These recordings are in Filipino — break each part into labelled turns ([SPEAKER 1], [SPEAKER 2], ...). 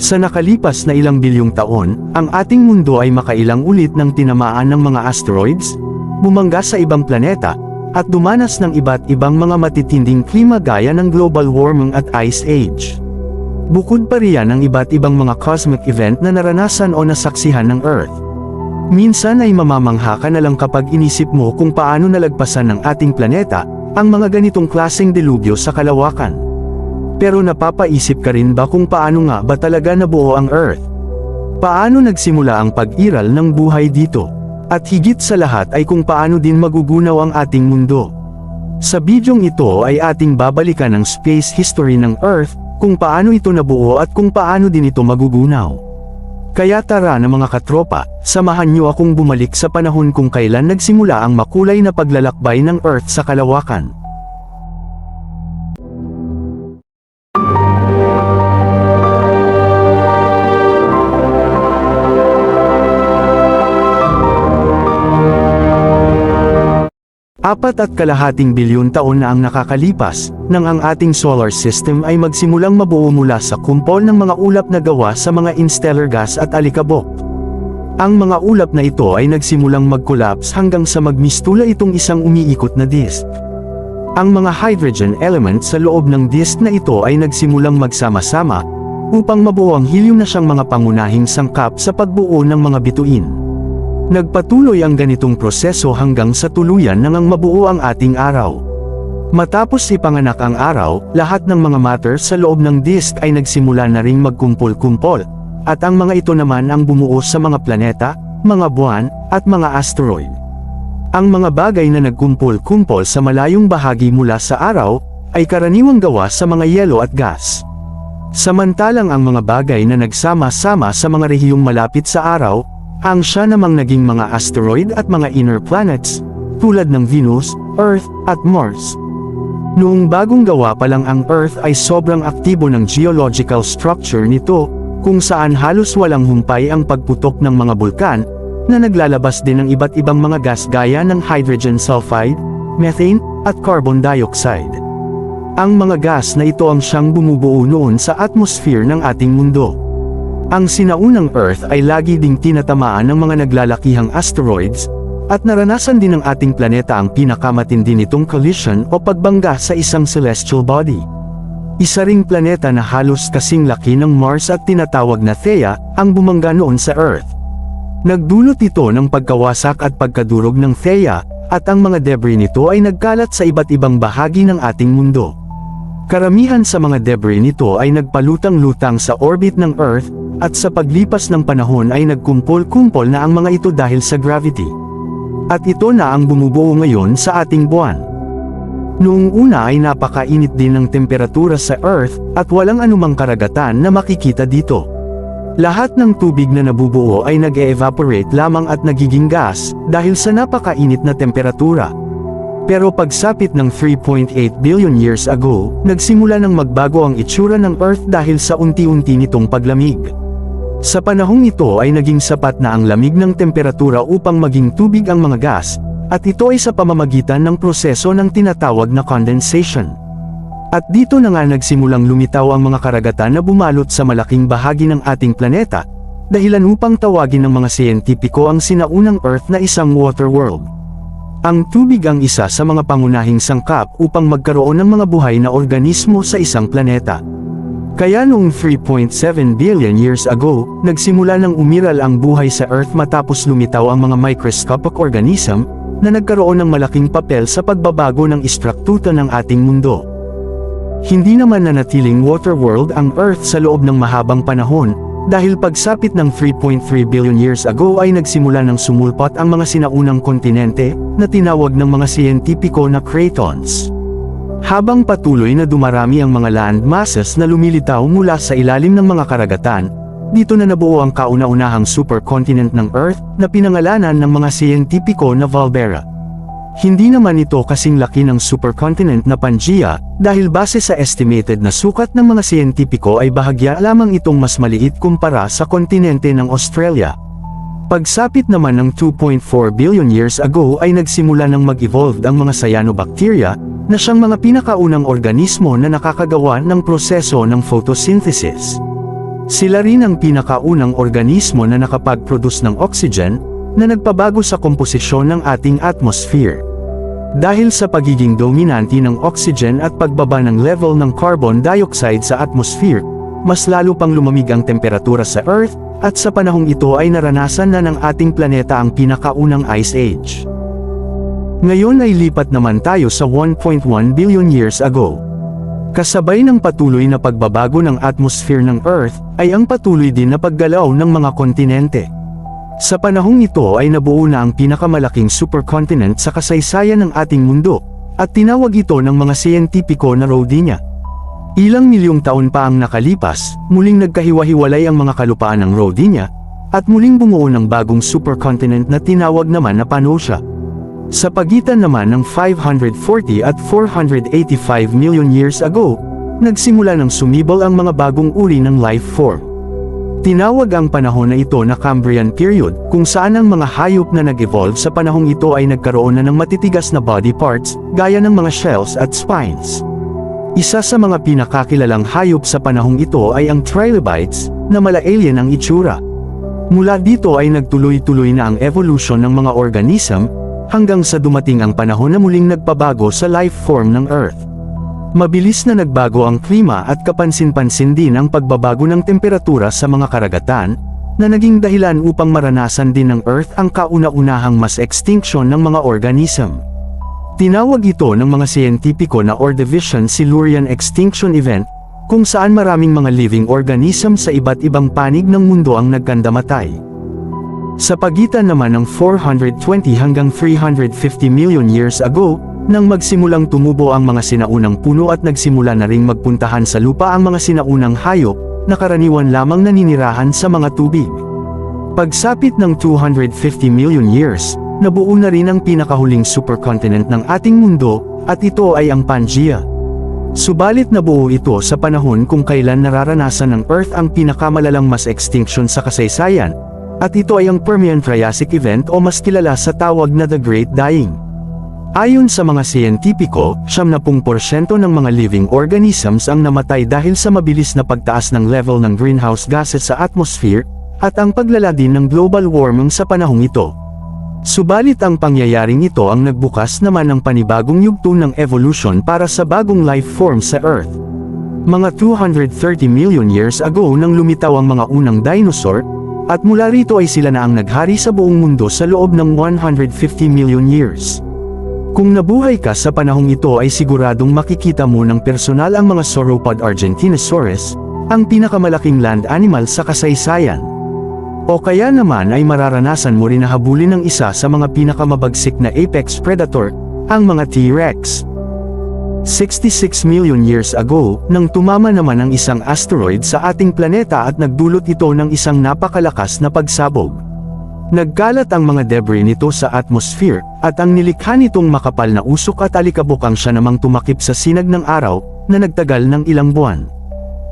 [SPEAKER 1] Sa nakalipas na ilang bilyong taon, ang ating mundo ay makailang ulit ng tinamaan ng mga asteroids, bumangga sa ibang planeta, at dumanas ng iba't ibang mga matitinding klima gaya ng global warming at ice age. Bukod pa riyan ang iba't ibang mga cosmic event na naranasan o nasaksihan ng Earth. Minsan ay mamamangha ka na lang kapag inisip mo kung paano nalagpasan ng ating planeta, ang mga ganitong klaseng delubyo sa kalawakan. Pero napapaisip ka rin ba kung paano nga ba talaga nabuo ang Earth? Paano nagsimula ang pag-iral ng buhay dito? At higit sa lahat ay kung paano din magugunaw ang ating mundo. Sa bidyong ito ay ating babalikan ang space history ng Earth, kung paano ito nabuo at kung paano din ito magugunaw. Kaya tara na mga katropa, samahan niyo akong bumalik sa panahon kung kailan nagsimula ang makulay na paglalakbay ng Earth sa kalawakan. Apat at kalahating bilyon taon na ang nakakalipas, nang ang ating solar system ay magsimulang mabuo mula sa kumpol ng mga ulap na gawa sa mga interstellar gas at alikabok. Ang mga ulap na ito ay nagsimulang mag-collapse hanggang sa magmistula itong isang umiikot na disk. Ang mga hydrogen element sa loob ng disk na ito ay nagsimulang magsama-sama, upang mabuo ang helium na siyang mga pangunahing sangkap sa pagbuo ng mga bituin. Nagpatuloy ang ganitong proseso hanggang sa tuluyan nang ang mabuo ang ating araw. Matapos ipanganak ang araw, lahat ng mga matter sa loob ng disk ay nagsimula na ring magkumpol-kumpol, at ang mga ito naman ang bumuo sa mga planeta, mga buwan, at mga asteroid. Ang mga bagay na nagkumpol-kumpol sa malayong bahagi mula sa araw, ay karaniwang gawa sa mga yelo at gas. Samantalang ang mga bagay na nagsama-sama sa mga rehiyong malapit sa araw, ang siya namang naging mga asteroid at mga inner planets, tulad ng Venus, Earth, at Mars. Noong bagong gawa pa lang ang Earth ay sobrang aktibo ng geological structure nito, kung saan halos walang humpay ang pagputok ng mga bulkan, na naglalabas din ng iba't ibang mga gas gaya ng hydrogen sulfide, methane, at carbon dioxide. Ang mga gas na ito ang siyang bumubuo noon sa atmosphere ng ating mundo. Ang sinaunang Earth ay lagi ding tinatamaan ng mga naglalakihang asteroids, at naranasan din ng ating planeta ang pinakamatindi nitong collision o pagbangga sa isang celestial body. Isa ring planeta na halos kasing laki ng Mars at tinatawag na Theia, ang bumangga noon sa Earth. Nagdulot ito ng pagkawasak at pagkadurog ng Theia, at ang mga debris nito ay nagkalat sa iba't ibang bahagi ng ating mundo. Karamihan sa mga debris nito ay nagpalutang-lutang sa orbit ng Earth, at sa paglipas ng panahon ay nagkumpol-kumpol na ang mga ito dahil sa gravity. At ito na ang bumubuo ngayon sa ating buwan. Noong una ay napakainit din ng temperatura sa Earth, at walang anumang karagatan na makikita dito. Lahat ng tubig na nabubuo ay nag-evaporate lamang at nagiging gas, dahil sa napakainit na temperatura. Pero pagsapit ng 3.8 billion years ago, nagsimula ng magbago ang itsura ng Earth dahil sa unti-unti nitong paglamig. Sa panahong ito ay naging sapat na ang lamig ng temperatura upang maging tubig ang mga gas, at ito ay sa pamamagitan ng proseso ng tinatawag na condensation. At dito na nga nagsimulang lumitaw ang mga karagatan na bumalot sa malaking bahagi ng ating planeta, dahilan upang tawagin ng mga siyentipiko ang sinaunang Earth na isang water world. Ang tubig ang isa sa mga pangunahing sangkap upang magkaroon ng mga buhay na organismo sa isang planeta. Kaya noong 3.7 billion years ago, nagsimula ng umiral ang buhay sa Earth matapos lumitaw ang mga microscopic organism, na nagkaroon ng malaking papel sa pagbabago ng istruktura ng ating mundo. Hindi naman nanatiling water world ang Earth sa loob ng mahabang panahon, dahil pagsapit ng 3.3 billion years ago ay nagsimula ng sumulpat ang mga sinaunang kontinente, na tinawag ng mga siyentipiko na cratons. Habang patuloy na dumarami ang mga land masses na lumilitaw mula sa ilalim ng mga karagatan, dito na nabuo ang kauna-unahang supercontinent ng Earth, na pinangalanan ng mga siyentipiko na Valbera. Hindi naman ito kasing laki ng supercontinent na Pangaea, dahil base sa estimated na sukat ng mga siyentipiko ay bahagya lamang itong mas maliit kumpara sa kontinente ng Australia. Pagsapit naman ng 2.4 billion years ago ay nagsimula ng mag-evolve ang mga cyanobacteria, na siyang mga pinakaunang organismo na nakakagawa ng proseso ng photosynthesis. Sila rin ang pinakaunang organismo na nakapag-produce ng oxygen, na nagpabago sa komposisyon ng ating atmosphere. Dahil sa pagiging dominante ng oxygen at pagbaba ng level ng carbon dioxide sa atmosphere, mas lalo pang lumamig ang temperatura sa Earth, at sa panahong ito ay naranasan na ng ating planeta ang pinakaunang ice age. Ngayon ay lipat naman tayo sa 1.1 billion years ago. Kasabay ng patuloy na pagbabago ng atmosphere ng Earth, ay ang patuloy din na paggalaw ng mga kontinente. Sa panahong ito ay nabuo na ang pinakamalaking supercontinent sa kasaysayan ng ating mundo, at tinawag ito ng mga siyentipiko na Rodinia. Ilang milyong taon pa ang nakalipas, muling nagkahiwa-hiwalay ang mga kalupaan ng Rodinia, at muling bumuo ng bagong supercontinent na tinawag naman na Pannosia. Sa pagitan naman ng 540 at 485 million years ago, nagsimula ng sumibol ang mga bagong uri ng life form. Tinawag ang panahon na ito na Cambrian period, kung saan ang mga hayop na nag-evolve sa panahong ito ay nagkaroon na ng matitigas na body parts, gaya ng mga shells at spines. Isa sa mga pinakakilalang hayop sa panahong ito ay ang trilobites, na mala alien ang itsura. Mula dito ay nagtuloy-tuloy na ang evolution ng mga organism, hanggang sa dumating ang panahon na muling nagpabago sa life form ng Earth. Mabilis na nagbago ang klima at kapansin-pansin din ang pagbabago ng temperatura sa mga karagatan, na naging dahilan upang maranasan din ng Earth ang kauna-unahang mass extinction ng mga organism. Tinawag ito ng mga siyentipiko na Ordovician Silurian Extinction Event, kung saan maraming mga living organism sa iba't ibang panig ng mundo ang nagkandamatay. Sa pagitan naman ng 420 hanggang 350 million years ago, nang magsimulang tumubo ang mga sinaunang puno at nagsimula na ring magpuntahan sa lupa ang mga sinaunang hayop, na karaniwan lamang naninirahan sa mga tubig. Pagsapit ng 250 million years, nabuo na rin ang pinakahuling supercontinent ng ating mundo, at ito ay ang Pangaea. Subalit nabuo ito sa panahon kung kailan nararanasan ng Earth ang pinakamalalang mass extinction sa kasaysayan, at ito ay ang Permian-Triassic event o mas kilala sa tawag na The Great Dying. Ayon sa mga siyentipiko, 70% ng mga living organisms ang namatay dahil sa mabilis na pagtaas ng level ng greenhouse gases sa atmosphere, at ang paglala din ng global warming sa panahong ito. Subalit ang pangyayaring ito ang nagbukas naman ng panibagong yugto ng evolution para sa bagong life form sa Earth. Mga 230 million years ago nang lumitaw ang mga unang dinosaur, at mula rito ay sila na ang naghari sa buong mundo sa loob ng 150 million years. Kung nabuhay ka sa panahong ito ay siguradong makikita mo ng personal ang mga sauropod argentinosaurus, ang pinakamalaking land animal sa kasaysayan. O kaya naman ay mararanasan mo rin na habulin ng isa sa mga pinakamabagsik na apex predator, ang mga T-Rex. 66 million years ago, nang tumama naman ang isang asteroid sa ating planeta at nagdulot ito ng isang napakalakas na pagsabog. Nagkalat ang mga debris nito sa atmosphere, at ang nilikha nitong makapal na usok at alikabok ang siya namang tumakip sa sinag ng araw, na nagtagal ng ilang buwan.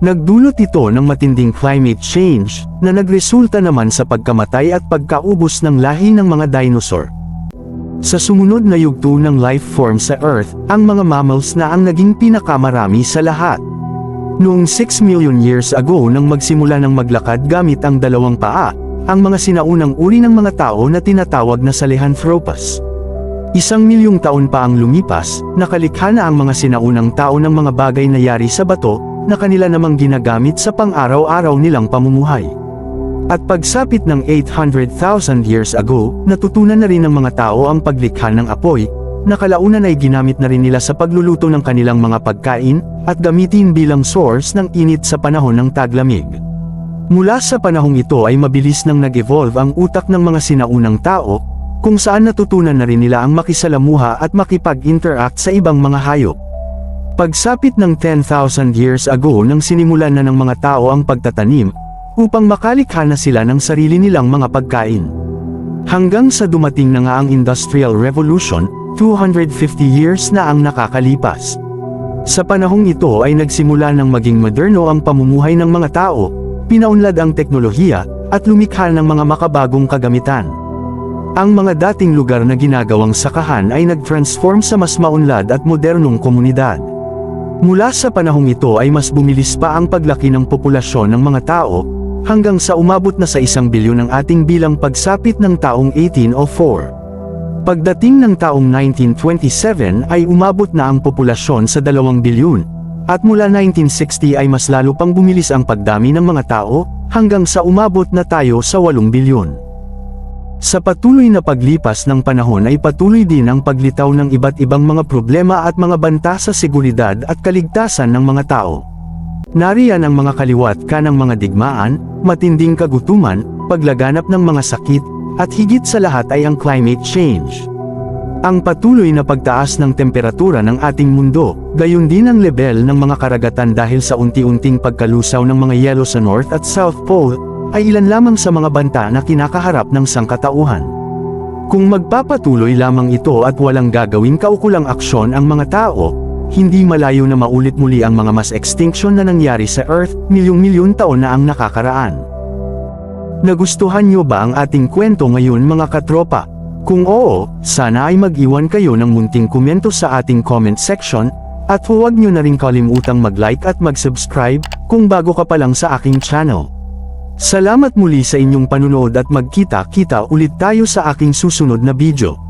[SPEAKER 1] Nagdulot ito ng matinding climate change, na nagresulta naman sa pagkamatay at pagkaubos ng lahi ng mga dinosaur. Sa sumunod na yugto ng life form sa Earth, ang mga mammals na ang naging pinakamarami sa lahat. Noong 6 million years ago nang magsimula ng maglakad gamit ang dalawang paa, ang mga sinaunang uri ng mga tao na tinatawag na Sahelanthropus. Isang milyong taon pa ang lumipas, nakalikha na ang mga sinaunang tao ng mga bagay na yari sa bato, na kanila namang ginagamit sa pang-araw-araw nilang pamumuhay. At pagsapit ng 800,000 years ago, natutunan na rin ng mga tao ang paglikha ng apoy, na kalaunan ay ginamit na rin nila sa pagluluto ng kanilang mga pagkain, at gamitin bilang source ng init sa panahon ng taglamig. Mula sa panahong ito ay mabilis nang nag-evolve ang utak ng mga sinaunang tao, kung saan natutunan na rin nila ang makisalamuha at makipag-interact sa ibang mga hayop. Pagsapit ng 10,000 years ago nang sinimulan na ng mga tao ang pagtatanim, upang makalikha na sila ng sarili nilang mga pagkain. Hanggang sa dumating na nga ang Industrial Revolution, 250 years na ang nakakalipas. Sa panahong ito ay nagsimula ng maging moderno ang pamumuhay ng mga tao, pinaunlad ang teknolohiya, at lumikha ng mga makabagong kagamitan. Ang mga dating lugar na ginagawang sakahan ay nag-transform sa mas maunlad at modernong komunidad. Mula sa panahong ito ay mas bumilis pa ang paglaki ng populasyon ng mga tao, hanggang sa umabot na sa isang bilyon ang ating bilang pagsapit ng taong 1804. Pagdating ng taong 1927 ay umabot na ang populasyon sa 2 bilyon, at mula 1960 ay mas lalo pang bumilis ang pagdami ng mga tao, hanggang sa umabot na tayo sa 8 bilyon. Sa patuloy na paglipas ng panahon ay patuloy din ang paglitaw ng iba't ibang mga problema at mga banta sa seguridad at kaligtasan ng mga tao. Nariyan ang mga kaliwat ka ng mga digmaan, matinding kagutuman, paglaganap ng mga sakit, at higit sa lahat ay ang climate change. Ang patuloy na pagtaas ng temperatura ng ating mundo, gayon din ang level ng mga karagatan dahil sa unti-unting pagkalusaw ng mga yelo sa North at South Pole, ay ilan lamang sa mga banta na kinakaharap ng sangkatauhan. Kung magpapatuloy lamang ito at walang gagawing kaukulang aksyon ang mga tao, hindi malayo na maulit muli ang mga mass extinction na nangyari sa Earth milyong-milyon taon na ang nakakaraan. Nagustuhan nyo ba ang ating kwento ngayon mga katropa? Kung oo, sana ay mag-iwan kayo ng munting komento sa ating comment section, at huwag nyo na rin kalimutang mag-like at mag-subscribe, kung bago ka pa lang sa aking channel. Salamat muli sa inyong panunood at magkita-kita ulit tayo sa aking susunod na video.